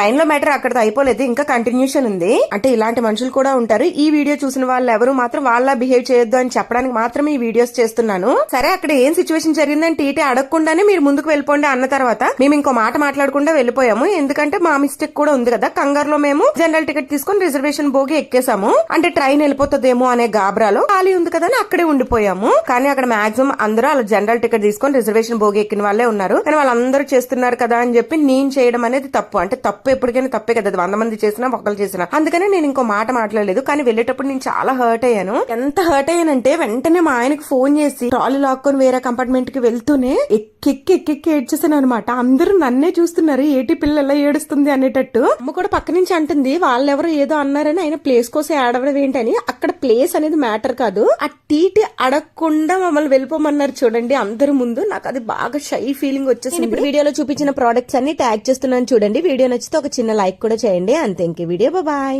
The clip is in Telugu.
ట్రైన్లో మ్యాటర్ అక్కడితో అయిపోలేదు. ఇంకా కంటిన్యూషన్ ఉంది. అంటే ఇలాంటి మనుషులు కూడా ఉంటారు. ఈ వీడియో చూసిన వాళ్ళు ఎవరు మాత్రం వాళ్ళ బిహేవ్ చేయొద్దు అని చెప్పడానికి మాత్రమే ఈ వీడియోస్ చేస్తున్నాను. సరే అక్కడ ఏం సిచ్యువేషన్ జరిగిందని టీటీ అడగకుండానే మీరు ముందుకు వెళ్ళిపోండి అన్న తర్వాత మేము ఇంకో మాట మాట్లాడకుండా వెళ్ళిపోయాము. ఎందుకంటే మా మిస్టేక్ కూడా ఉంది కదా. కంగారులో మేము జనరల్ టికెట్ తీసుకొని రిజర్వేషన్ భోగి ఎక్కేసాము అంటే ట్రైన్ వెళ్ళిపోతుందేమో అనే గాబరాలో ఖాళీ ఉంది కదా అని అక్కడే ఉండిపోయాము. కానీ అక్కడ మాక్సిమం అందరూ అలా జనరల్ టికెట్ తీసుకొని రిజర్వేషన్ భోగి ఎక్కిన వాళ్ళే ఉన్నారు. కానీ వాళ్ళందరూ చేస్తున్నారు కదా అని చెప్పి నేను చేయడం అనేది తప్పు. అంటే తప్పు ఎప్పటికైనా తప్పే కదా. వంద మంది చేసినా ఒకళ్ళు చేసినా. అందుకనే నేను ఇంకో మాట మాట్లాడలేదు. కానీ వెళ్ళేటప్పుడు నేను చాలా హర్ట్ అయ్యాను. ఎంత హర్ట్ అయ్యానంటే వెంటనే మా ఆయనకి ఫోన్ చేసి ట్రాలీ లాక్కొని వేరే కంపార్ట్మెంట్కి వెళ్తూనే ఎక్కెక్కి ఎక్కెక్కి ఏడ్చేసాను అనమాట అందరూ నన్నే చూస్తున్నారు. ఏటి పిల్ల ఎలా ఏడుస్తుంది అనేటట్టు. అమ్మ కూడా పక్క నుంచి అంటుంది వాళ్ళెవరో ఏదో అన్నారని ఆయన ప్లేస్ కోసం ఏడవడం ఏంటని. అక్కడ ప్లేస్ అనేది మ్యాటర్ కాదు. ఆ టీటీ అడగకుండా మమ్మల్ని వెళ్ళిపోమన్నారు చూడండి అందరి ముందు. నాకు అది బాగా షై ఫీలింగ్ వచ్చేసింది. ఇప్పుడు వీడియోలో చూపించిన ప్రోడక్ట్స్ అన్ని ట్యాగ్ చేస్తున్నాను చూడండి. వీడియో నచ్చితే ఒక చిన్న లైక్ కూడా చేయండి. అంతే ఇంక వీడియో. బాయ్